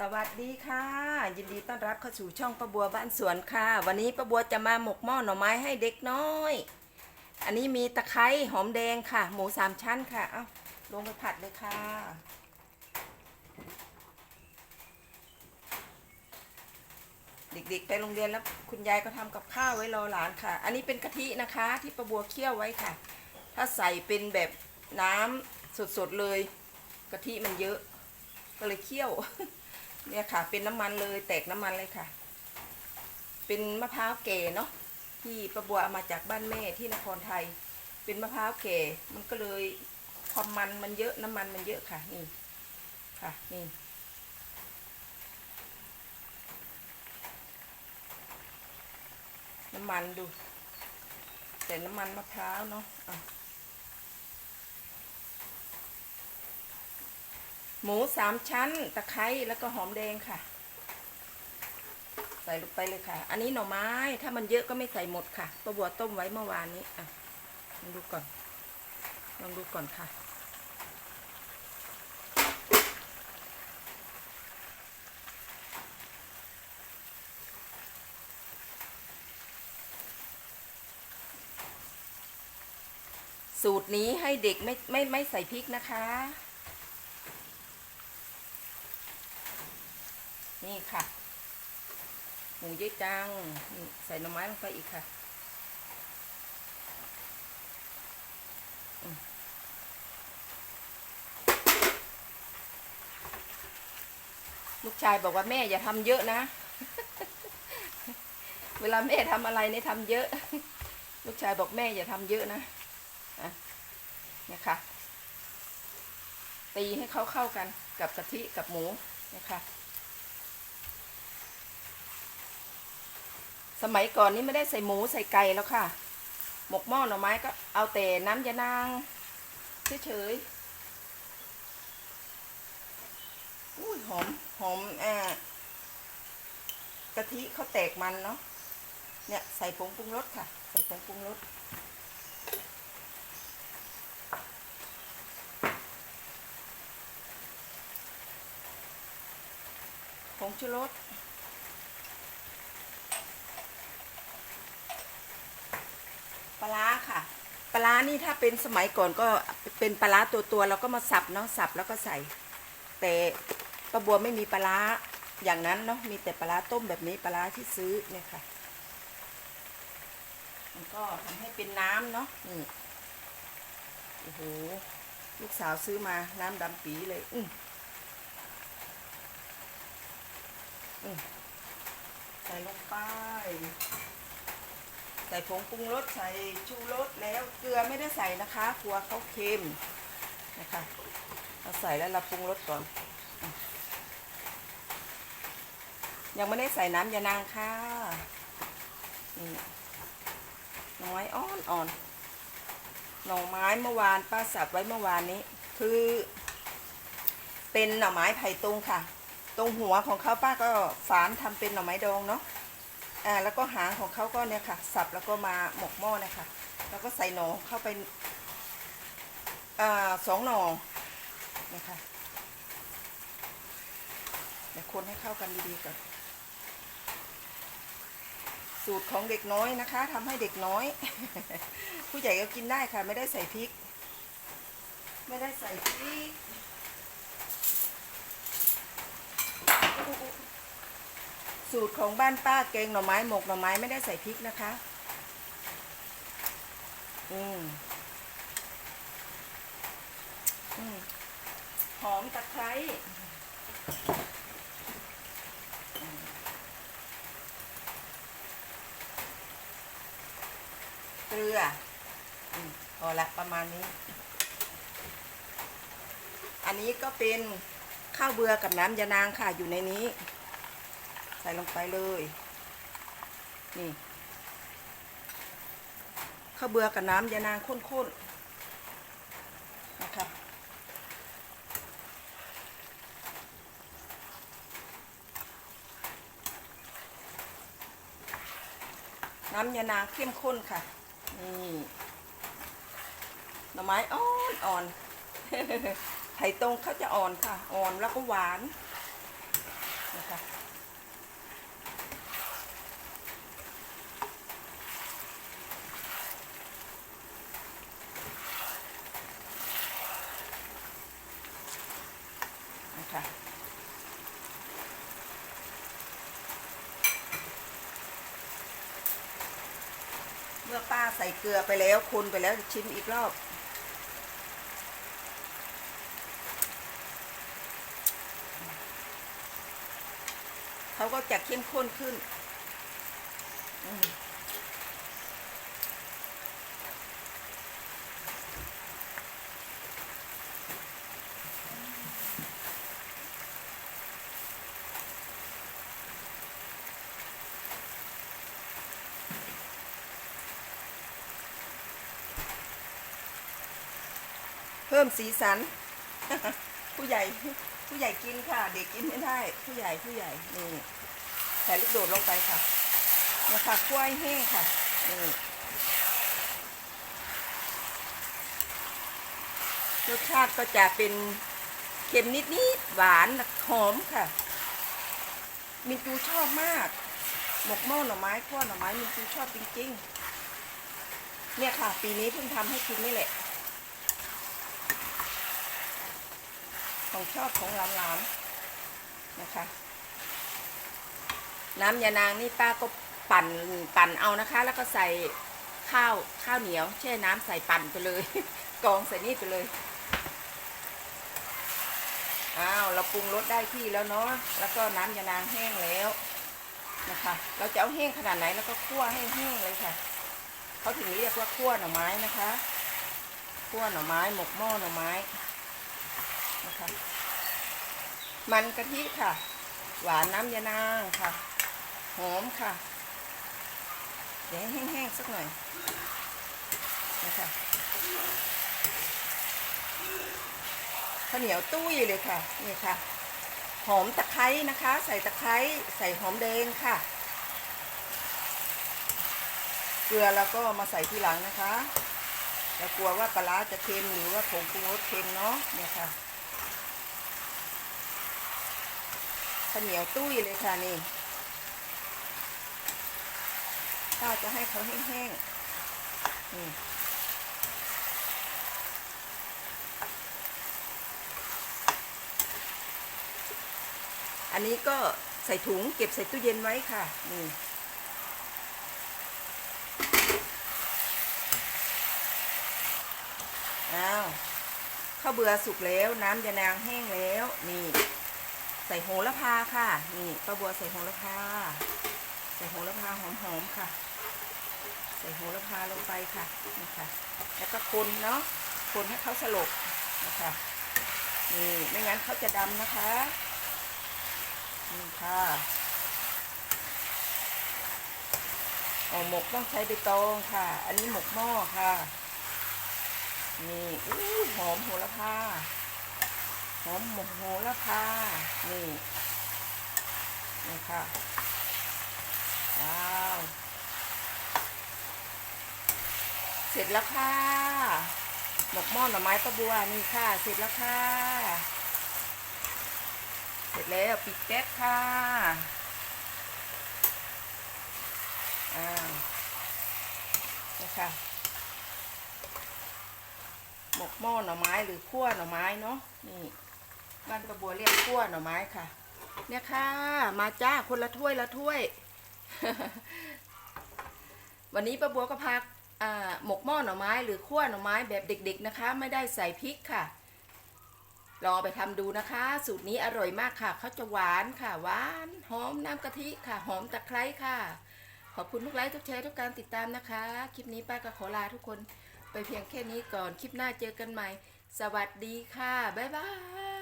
สวัสดีค่ะ ยินดีต้อนรับเข้าสู่ช่องป้าบัวบ้านสวนค่ะ วันนี้ป้าบัวจะมาหมกหม้อหน่อไม้ให้เด็กน้อย อันนี้มีตะไคร้หอมแดงค่ะ หมูสามชั้นค่ะ เอาลงไปผัดเลยค่ะ เด็กๆไปโรงเรียนแล้วคุณยายก็ทำกับข้าวไว้รอหลานค่ะ อันนี้เป็นกะทินะคะ ที่ป้าบัวเคี่ยวไว้ค่ะ ถ้าใส่เป็นแบบน้ำสดๆเลย กะทิมันเยอะก็เลยเคี่ยว เนี่ยค่ะ เป็นน้ำมันเลยแตกน้ำมันเลยค่ะ เป็นมะพร้าวแก่เนาะที่ประบัวเอามาจากบ้านแม่ที่นครไทย เป็นมะพร้าวแก่มันก็เลยความมันมันเยอะน้ำมันมันเยอะค่ะนี่ค่ะนี่น้ำมันดู แต่น้ำมันมะพร้าวเนาะอะ หมูสามชั้น ตะไคร้แล้วก็หอมแดงค่ะ ใส่ลงไปเลยค่ะ อันนี้หน่อไม้ ถ้ามันเยอะก็ไม่ใส่หมดค่ะประบัวต้มไว้เมื่อวานนี้อะลองดูก่อนลองดูก่อนค่ะ สูตรนี้ให้เด็กไม่ไม่ไม่ใส่พริกนะคะ นี่ค่ะ หมูเยอะจังใส่หน่อไม้ลงไปอีกค่ะลูกชายบอกว่าแม่อย่าทำเยอะนะ เวลาแม่ทำอะไรเนี่ยทำเยอะ ลูกชายบอกแม่อย่าทำเยอะนะอะเนี่ยค่ะตีให้เขาเข้ากันกับกะทิกับหมูเนี่ยค่ะ สมัยก่อนนี้ไม่ได้ใส่หมูใส่ไก่แล้วค่ะ หมกหม้อหน่อไม้ก็เอาแต่น้ำยานางเฉยๆอุ้ยหอมหอมอ่ากะทิเขาแตกมันเนาะ เนี่ยใส่ผงปรุงรสค่ะ ใส่ผงปรุงรสผงชูรส ปลาค่ะ ปลานี่ถ้าเป็นสมัยก่อนก็เป็นปลาตัวตัวเราก็มาสับเนาะสับแล้วก็ใส่ แต่ป้าบัวไม่มีปลาอย่างนั้นเนาะมีแต่ปลาต้มแบบนี้ปลาที่ซื้อเนี่ยค่ะ มันก็ทำให้เป็นน้ำเนาะนี่โอ้โหลูกสาวซื้อมาน้ำดำปีเลย อืมอืมใส่ลงไป ส่ผงปรุงรสใส่ชูรสแล้วเกลือไม่ได้ใส่นะคะกลัวเขาเค็มนะคะเราใส่แล้วเราปรุงรสก่อนอยังไม่ได้ใส่น้ำยานางค่ะนี่น้อยอ่อนอ่อนหน่อไม้เมื่อวานป้าสับไว้เมื่อวานนี้ คือ เป็นหน่อไม้ไผ่ตรงค่ะ ตรงหัวของเขาป้าก็ฝานทำเป็นหน่อไม้ดองเนาะ อ่าแล้วก็หางของเขาก็เนี่ยค่ะ สับแล้วก็มาหมกหม้อนี่ยค่ะแล้วก็ใส่หนอเข้าไปอ่าสองหนอนี่ยค่ะเดี๋ยวคนให้เข้ากันดีๆก่อน สูตรของเด็กน้อยนะคะทำให้เด็กน้อย ผู้ใหญ่ก็กินได้ค่ะ ไม่ได้ใส่พริก ไม่ได้ใส่พริก สูตรของบ้านป้าแกงหน่อไม้หมกหน่อไม้ไม่ได้ใส่พริกนะคะ อืมอืมหอมตะไคร้เกลืออืมพอละประมาณนี้ อันนี้ก็เป็นข้าวเบือกับน้ำยานางค่ะอยู่ในนี้ ส่ลงไปเลย นี่ข้าวเบือกับน้ำยานางข้นๆนะคะน้ำยานางเข้มข้นค่ะ นี่หน่อไม้อ่อนอ่อนไผ่ตรงเขาจะอ่อนค่ะ อ่อนแล้วก็หวาน นะคะ นะคะ เมื่อป้าใส่เกลือไปแล้วคนไปแล้วชิมอีกรอบ เขาก็จะเข้มข้นขึ้น อืม พิ่มสีสัน ผู้ใหญ่ผู้ใหญ่กินค่ะ เด็กกินไม่ได้ ผู้ใหญ่ผู้ใหญ่นี่ใส่ลูกโดดลงไปค่ะเนี่ยค่ะคั่วให้แห้งค่ะนี่รสชาติก็จะเป็นเค็มนิดๆหวานหอมค่ะ มินจูชอบมากหมกหม้อหน่อไม้คั่วหน่อไม้มินจูชอบจริงๆ เนี่ยค่ะ ปีนี้เพิ่งทำให้กินนี่แหละ ของชอบของหลานๆนะคะ น้ำยานางนี่ป้าก็ปั่นปั่นเอานะคะ แล้วก็ใส่ข้าวข้าวเหนียว แช่น้ำใส่ปั่นไปเลย กองใส่นี่ไปเลยอ้าวเราปรุงรสได้ที่แล้วเนาะแล้วก็น้ำยานางแห้งแล้วนะคะ เราจะเอาแห้งขนาดไหนแล้วก็คั่วให้แห้งเลยค่ะเขาถึงเรียกว่าคั่วหน่อไม้นะคะ คั่วหน่อไม้หมกหม้อหน่อไม้ นะคะ มันกะทิค่ะ หวานน้ำยานางค่ะ หอมค่ะ เดี๋ยวให้แห้งๆสักหน่อยนะคะข้าวเหนียวตุ้ยเลยค่ะ นี่ค่ะ หอมตะไคร้นะคะ ใส่ตะไคร้ใส่หอมแดงค่ะ เกลือแล้วก็มาใส่ทีหลังนะคะเรากลัวว่าปลาร้าจะเค็มหรือว่าผงปรุงรสเค็มเนาะเนี่ยค่ะ ข้าวเหนียวตุ้ยเลยค่ะนี่ป้าจะให้เขาแห้งๆนี่อันนี้ก็ใส่ถุงเก็บใส่ตู้เย็นไว้ค่ะ นี่อ้าวข้าวเบื่อสุกแล้วน้ำยานางแห้งแล้ว นี่ ใส่โหระพาค่ะ นี่ป้าบัวใส่โหระพา ใส่โหระพาหอมๆค่ะ ใส่โหระพาลงไปค่ะนี่ค่ะ แล้วก็คนเนาะ คนให้เขาสลบนะคะ นี่ไม่งั้นเขาจะดำนะคะ นี่ค่ะอ๋อหมกต้องใช้ใบตองค่ะ อันนี้หมกหม้อค่ะ นี่อู้หอมโหระพา หอมหมกโหระพานี่นี่ค่ะว้าวเสร็จแล้วค่ะหมกหม้อหน่อไม้ป้าบัวนี่ค่ะเสร็จแล้วค่ะ เสร็จแล้วปิดแก๊สค่ะอ้าวนี่ค่ะหมกหม้อหน่อไม้หรือคั่วหน่อไม้เนาะนี่ บ้านประบัวเรียกคั่วหน่อไม้ค่ะ เนี่ยค่ะ มาจ้าคนละถ้วยละถ้วย วันนี้ป้าบัวก็พาอ่าหมกหม้อหน่อไม้หรือคั่วหน่อไม้แบบเด็ก ๆนะคะ ไม่ได้ใส่พริกค่ะ ลองเอาไปทำดูนะคะ สูตรนี้อร่อยมากค่ะเขาจะหวานค่ะหวานหอมน้ำกะทิค่ะ หอมตะไคร้ค่ะ ขอบคุณทุกไลค์ทุกแชร์ทุกการติดตามนะคะ คลิปนี้ป้าก็ขอลาทุกคนไปเพียงแค่นี้ก่อนคลิปหน้าเจอกันใหม่ สวัสดีค่ะ บ๊ายบาย